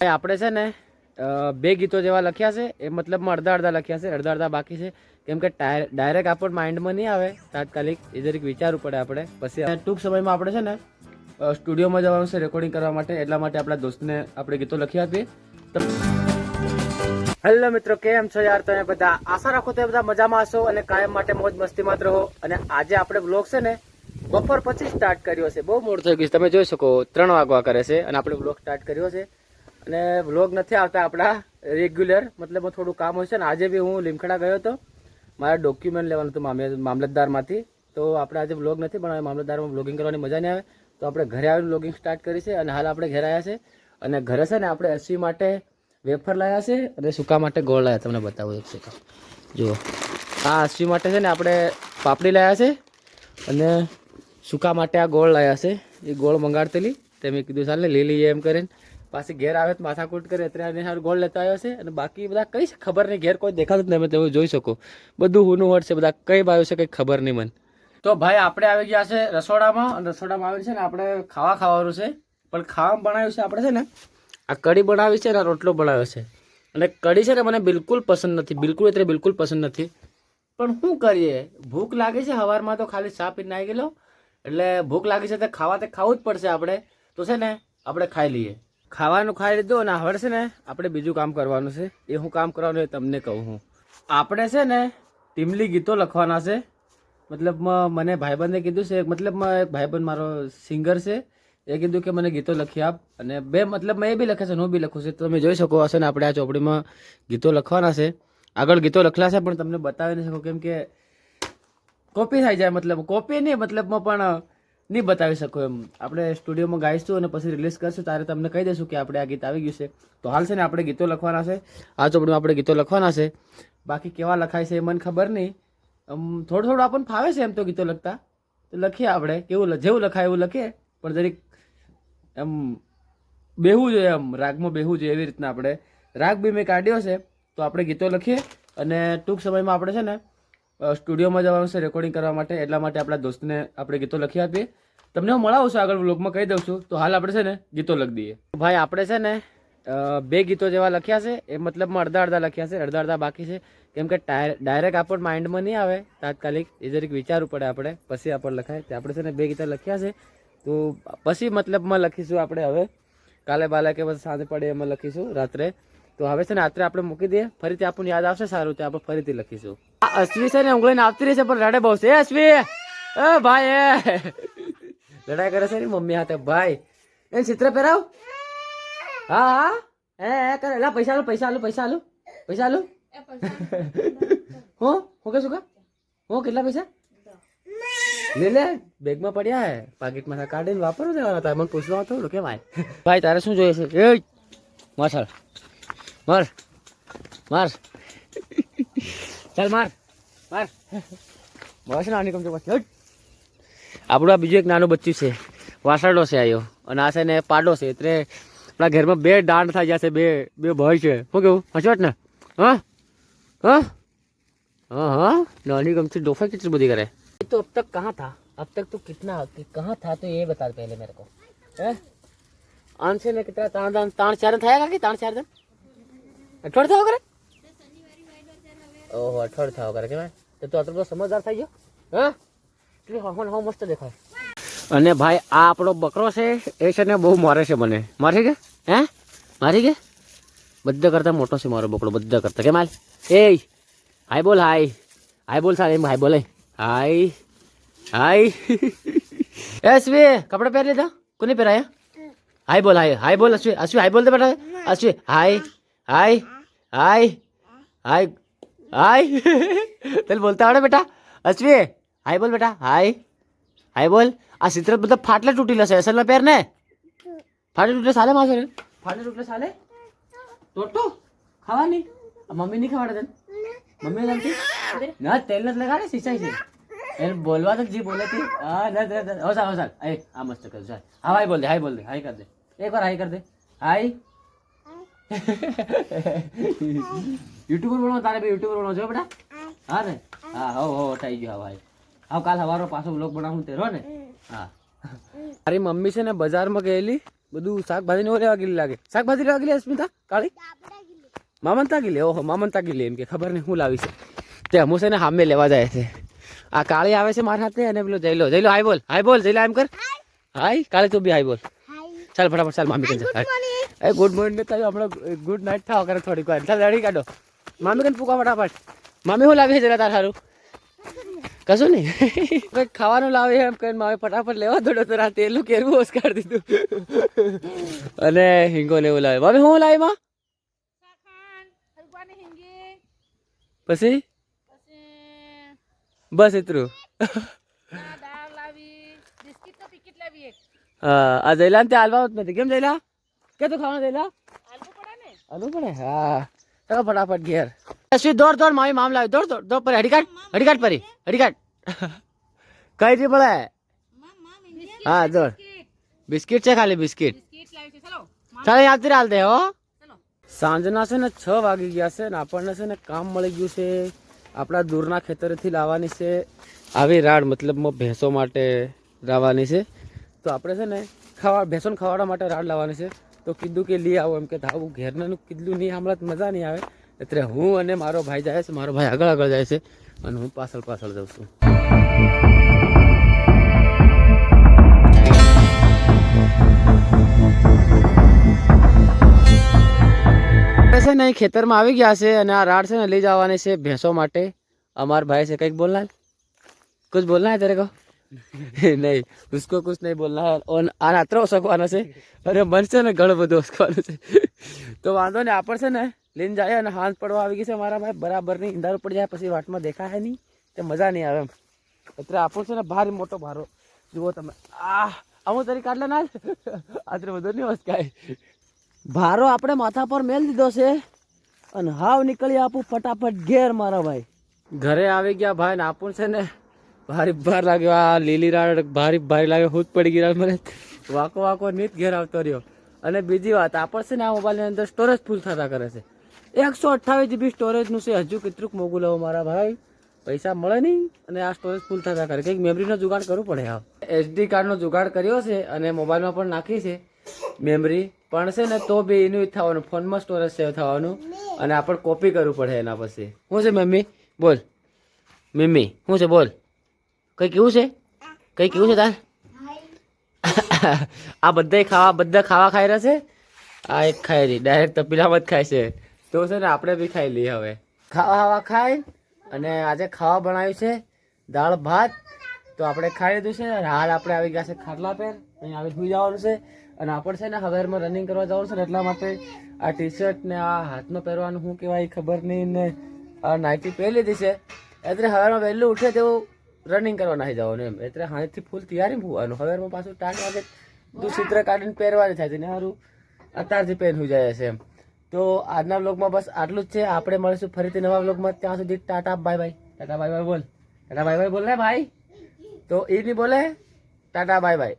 આપણે છે ને બે ગીતો જેવા લખ્યા છે. એ મતલબમાં અડધા અડધા લખ્યા છે, અડધા અડધા બાકી છે. કેમ કે ડાયરેક્ટ આપણને માઇન્ડમાં નહીં આવે, તાત્કાલિક એ જરીક વિચારવું પડે આપણે. પછી ટૂંક સમયમાં આપણે છે ને સ્ટુડિયોમાં જવાનું છે રેકોર્ડિંગ કરવા માટે, એટલા માટે આપણા દોસ્તને આપણે ગીતો લખી આપીએ. હેલો મિત્રો, કેમ છો યાર તમે બધા? આશા રાખો તમે બધા મજામાં હશો અને કાયમ માટે મોજ મસ્તીમાં જ રહો. અને આજે આપણે બ્લોગ છે ને, બપોર પછી સ્ટાર્ટ કર્યો છે. બહુ મોડ થઈ ગયું તમે જોઈ શકો, ત્રણ વાગવા કરે છે અને આપણે બ્લોગ સ્ટાર્ટ કર્યો છે. અને વ્લોગ નથી આવતા આપણા રેગ્યુલર મતલબ થોડું કામ હોય છે ને. આજે બી હું લીમખેડા ગયો હતો. મારે ડોક્યુમેન્ટ લેવાનું હતું મામે મામલતદારમાંથી. તો આપણે આજે બ્લોગ નથી, પણ મામલતદારમાં વ્લોગિંગ કરવાની મજા નહીં આવે. તો આપણે ઘરે આવીને વ્લોગિંગ સ્ટાર્ટ કરી છે અને હાલ આપણે ઘરે આવ્યા છે. અને ઘરે છે ને આપણે એસી માટે વેફર લાવ્યા છે અને સૂકા માટે ગોળ લાવ્યા તમને બતાવું એક સેકન્ડ જુઓ. આ અસવી માટે છે ને આપણે પાપડી લાવ્યા છે અને સૂકા માટે આ ગોળ લાવ્યા છે. એ ગોળ મંગાડતેલી. તે મેં કીધું, ચાલ લઈ લઈએ એમ કરીને. પાછી ઘેર આવે તો માથાકૂટ કરે, અત્યારે સારું ગોળ લેતા આવ્યો છે અને બાકી બધા કઈ છે? ખબર નહીં, ઘેર કોઈ દેખાતું જ નહીં તમે જોઈ શકો. બધું હુનું વટ છે, બધા કઈ આવ્યું છે, કંઈ ખબર નહીં મને. તો ભાઈ, આપણે આવી ગયા છે રસોડામાં, અને રસોડામાં આવીને છે ને, આપણે ખાવા ખાવાનું છે. પણ ખાવામાં બનાવ્યું છે આપણે છે ને, આ કઢી બનાવી છે અને રોટલો બનાવ્યો છે. અને કઢી છે ને, મને બિલકુલ પસંદ નથી, બિલકુલ એટલે બિલકુલ પસંદ નથી. પણ શું કરીએ? ભૂખ લાગે છે સવારમાં તો ખાલી ચા પીને આવી ગયેલો. એટલે ભૂખ લાગી છે, તો ખાવા તો ખાવું જ પડશે આપણે. તો છે ને, આપણે ખાઈ લઈએ. ખાવાનું ખાઈ લીધું અને આવડશે ને આપણે બીજું કામ કરવાનું છે. એ હું કામ કરવાનું એ તમને કહું હું. આપણે છે ને ટીમલી ગીતો લખવાના છે. મતલબમાં મને ભાઈબંધે કીધું છે મતલબમાં એક ભાઈબંધ મારો સિંગર છે. એ કીધું કે મને ગીતો લખી આપ. અને બે મતલબમાં એ બી લખે છે હું બી લખું છું. તમે જોઈ શકો હશે ને આપણે આ ચોપડીમાં ગીતો લખવાના છે. આગળ ગીતો લખેલા છે, પણ તમને બતાવી નહીં શકો. કેમ કે કોપી થઈ જાય, મતલબ કોપી નહીં, મતલબમાં પણ નહીં બતાવી શકો એમ. આપણે સ્ટુડિયોમાં ગાઈશું અને પછી રિલીઝ કરશું. ત્યારે તમને કહી દઈશું કે આપણે આ ગીત આવી ગયું છે. તો હાલ છે ને આપણે ગીતો લખવાના છે. આ ચોપડીમાં આપણે ગીતો લખવાના છે. બાકી કેવા લખાય છે એ મને ખબર નહીં. આમ થોડું થોડું આપણને ફાવે છે એમ તો ગીતો લખતા. તો લખીએ આપણે. કેવું જેવું લખાય એવું લખીએ. પણ જરીક એમ બેહવું જોઈએ એમ રાગમાં બેહવું જોઈએ એવી રીતના આપણે. રાગ બી મેં કાઢ્યો છે. તો આપણે ગીતો લખીએ. અને ટૂંક સમયમાં આપણે છે ને સ્ટુડિયોમાં જવાનું છે રેકોર્ડિંગ કરવા માટે. એટલા માટે આપણા દોસ્તને આપણે ગીતો લખી આપીએ. તમને હું મળાવું છું આગળ વ્લોગમાં કહી દઉં છું. તો હાલ આપણે છે ને, ગીતો લખી દઈએ. ભાઈ, આપણે છે ને બે ગીતો જેવા લખ્યા છે. એ મતલબમાં અડધા અડધા લખ્યા છે, અડધા અડધા બાકી છે. કેમ કે ડાયરેક્ટ આપણને માઇન્ડમાં નહીં આવે. તાત્કાલિક એ જરીક વિચારવું પડે આપણે, પછી આપણે લખાય. તે આપણે છે ને, બે ગીતો લખ્યા છે. તો પછી મતલબમાં લખીશું આપણે હવે. કાલે બાલે કે પછી સાંજે પડે એમાં લખીશું, રાત્રે. તો હવે છે ને રાત્રે આપણે મૂકી દઈએ. ફરીથી આપણને યાદ આવશે, સારું તે આપણે ફરીથી લખીશું. આ અશ્વી છે ને ઉંગળીને આવતી રહી છે, પણ રડે બહુ છે. એ અશ્વી એ ભાઈ, એ! લડાઈ કરે છે ને મમ્મી હાથે. ભાઈ એ ચિત્ર પહેરાવ. હા હા. હે હે કરે. લા, પૈસા લો પૈસા લો પૈસા લો પૈસા લો હું? હું કે શું કે હું કેટલા પૈસા? લે લે. બેગમાં પડ્યા હે. પાકીટમાં કાઢીને વાપરો દેવાના તારે મને પૂછવા તો કે ભાઈ ભાઈ, તારે શું જોઈએ છે? એ માર ચાલ માર માર ચાલ માર માર બસ ને આની કમજો પછી આપણું આ બીજું એક નાનું બચ્ચું છે વાસરડો છે આયો અને આ છે ને પાડો છે એટલે આપણા ઘરમાં બે દાંડ થઈ જશે બે બે ભય છે શું કેવું હચવટ ને હા હા हाँ हाँ नानी कम से डोफा कितनी बड़ी करे तो अब तक कहाँ था अब तक तो कितना कि कहाँ था तो ये बता पहले मेरे को है आंसे ने कितना ताण ताण ताण चार दिन था कि ताण चार दिन અઠવાડ થાવ કરે ઓહો અઠવાડ થાવ કરે કેવાય? તો તું આટલો બધો સમજદાર થઈ ગયો. હા? એટલે હોમન મસ્ત દેખાય. અને ભાઈ આ આપણો બકરો છે એ છે ને બહુ મારે છે મને. મારી કે? હે? મારી કે? બધા કરતા મોટો છે મારો બકરો બધા કરતા. કે હાલ? એ હાય બોલ હાય. હાય બોલ સાહેબ એમ હાય બોલે. હાય હાય. એસવી કપડા પહેરી લીધા? કોને પહેરાયા? હાય બોલ હાય હાય બોલ અશ્વી અશ્વી હાય બોલ તો બેટા. અશ્વી હાય. હાય હાય હાય હાય તને બોલતા આવડે બેટા અશ્વી હાય બોલ બેટા હાય હાય બોલ આ ચિત્ર બધા ફાટલે તૂટી લેશે અસલમાં પહેર ને ફાટલે તૂટલે સાલે માસે ફાટલે તૂટલે સાલે ટોટો ખાવાની આ મમ્મી નહીં ખવાડે તને મમ્મી નથી ના તેલ નથી લગાડે સિંચાઈ છે એને બોલવા તો જી બોલે તી હા ના ના ના હો સાલ હો સાલ એ આ મસ્ત કર ચાલ હા હાય બોલ દે હાય બોલ દે હાય કર દે એક વાર હાય કર દે હાય યુટ્યુબર બનો તારે બી યુટ્યુબર બનો છો બેટા? હા. ને? હા હો હો થઈ ગયો ભાઈ. હા કાલ સવારો પાછો બ્લોગ બનાવું તે ને? હા. મારી મમ્મી છે ને બજારમાં ગયેલી બધું શાકભાજી ને લેવા ગયેલી લાગે. શાકભાજી લેવા ગયેલી અસ્મિતા? કાળી? મામનતા ગયેલી? ઓહો મામનતા લે એમ કે ખબર નહીં હું લાવી છે. તે છે ને સામે લેવા જાય છે. આ કાળી આવે છે મારા હાથે અને પેલો જઈલો જઈલો હાય બોલ હાય બોલ જઈલા એમ કર. હાય. કાળી તું બી હાય બોલ. ચાલ ફટાફટ ચાલ મામી કે એ ગુડ મોર્નિંગ તારી હમણાં ગુડ નાઇટ થાવ કરે થોડીક વાર. ચાલ લડી કાઢો. મામી કને પૂકા ફટાફટ. મામી શું લાવી જરા તાર સારું કશું નહીં. કંઈક ખાવાનું લાવે એમ કહીને મામે ફટાફટ લેવા દોડો તો રાતે એલું કેરવું ઓસ્કાર દીધું. અને હિંગો ને એવું લાવે મામી શું લાવી માં? પછી? બસ એટલું. હા આ જયલા ત્યાં હાલવા નથી. કેમ જયલા? કે તું ખાવાનું દેલા આલુ પડે હા. ચલો ફટાફટ ઘેર. શ્રી દોડ દોડ મારી મામ લાવી. દોડ દોડ દોડ પરી હડીકાટ હડીકાટ પરી. હડીકાટ કઈ રી પડે હા દોડ. બિસ્કિટ. છે ખાલી બિસ્કિટ. ચાલો લાવી છે. યાદ હાલ દે હો. સાંજના છે ને છ વાગી ગયા છે ને આપણને છે ને કામ મળી ગયું છે. આપણા દૂરના ખેતરેથી લાવવાની છે. આવી રાડ મતલબમાં ભેંસો માટે લાવવાની છે. તો આપણે છે ને ખાવા ભેંસોને ખાવાડવા માટે રાડ લાવવાની છે. તો કીધું કે લઈ આવો. એમ કે આવું ઘેરનાનું કીધું નહીં, હમણાં મજા નહીં આવે. એટલે હું અને મારો ભાઈ જાય છે, મારો ભાઈ આગળ આગળ જાય છે અને હું પાછળ પાછળ જાઉં છું. છે ને ખેતરમાં આવી ગયા છે અને આ રાડ છે ને, લઈ જવાની છે ભેંસો માટે. અમારા ભાઈ છે, કંઈક બોલના કુછ બોલના તારે કહો? નહીં, ઉસકો કુછ નહીં બોલના ઓન આના આત્રો શકવાનો છે? અરે, મન છે ને ઘણો બધો ઓસકવાનું છે. તો વાંધો ને આપણ છે ને, લઈને જાય અને હાથ પડવા આવી ગઈ છે મારા ભાઈ. બરાબર નહીં ઈંધાર પડી જાય, પછી વાટમાં દેખાય નહીં, તે મજા નહીં આવે એમ. અત્યારે આપણો છે ને ભારે મોટો ભારો. જુઓ તમે. આ અમુક તરી કાઢલા ના આટલો બધો નહીં ઓસકાય. ભારો આપણે માથા પર મેલ દીધો છે અને હાવ નીકળી આપું ફટાફટ ઘેર મારા ભાઈ. ઘરે આવી ગયા ભાઈ ને આપણ છે ને ભારી ભાર લાગ્યો. આ લીલી રાડ ભારી ભારી લાગ્યો. હું જ પડી ગઈ મને વાકો વાકો નીત ઘેર આવતો રહ્યો. અને બીજી વાત, આપણ છે ને આ મોબાઈલની અંદર સ્ટોરેજ ફૂલ થતા કરે છે. એકસો અઠ્ઠાવીસ જીબી સ્ટોરેજનું છે. હજુ કેટલુંક મોગું લઉં મારા ભાઈ. પૈસા મળે નહીં અને આ સ્ટોરેજ ફૂલ થતા કરે. કંઈક મેમરીનો જુગાડ કરવું પડે હા એસડી કાર્ડનો જુગાડ કર્યો છે અને મોબાઈલમાં પણ નાખી છે. મેમરી પણ છે ને તો બી એનું થવાનું. ફોનમાં સ્ટોરેજ સેવ થવાનું. અને આપણે કોપી કરવું પડે એના પછી. શું છે મમ્મી? બોલ. મમ્મી શું છે? બોલ. કઈ કેવું છે? કઈ કેવું છે તાર? આ બધા ખાવા બધા ખાવા ખાઈ રહ્યા છે? આ એક ખાઈ રહી ડાયરેક્ટ તપીલામાં જ ખાય છે. તો છે ને આપણે બી ખાઈ લઈએ હવે. ખાવા ખાવા ખાઈ અને આજે ખાવા બનાવ્યું છે દાળ ભાત. તો આપણે ખાઈ લીધું છે અને હાલ આપણે આવી ગયા છે ખાટલા પહેર અહીં આવી સુઈ જવાનું છે. અને આપણે છે ને હવેરમાં રનિંગ કરવા જવાનું છે એટલા માટે આ ટી શર્ટ ને આ હાથમાં પહેરવાનું શું કહેવાય ખબર નહીં ને. આ નાઇટી પહેરી લીધી છે. એટલે હવેરમાં વહેલું ઉઠે તેવું રનિંગ કરવા નાહી જવાનું એમ. એટલે હાથથી ફૂલ તૈયારી હોવાનું. હવે પાછું ટાણ વાગે બધું ચિત્ર કાઢીને પહેરવાની થાય છે ને સારું અત્યારથી પહેરવું જાય છે એમ. તો આજના બ્લોગમાં બસ આટલું જ છે. આપણે મળીશું ફરીથી નવા બ્લોગમાં ત્યાં સુધી tata bye bye tata bye bye બોલ. ટાટા બાય બાય બોલ ને ભાઈ. તો એ નહીં બોલે, ટાટા બાય બાય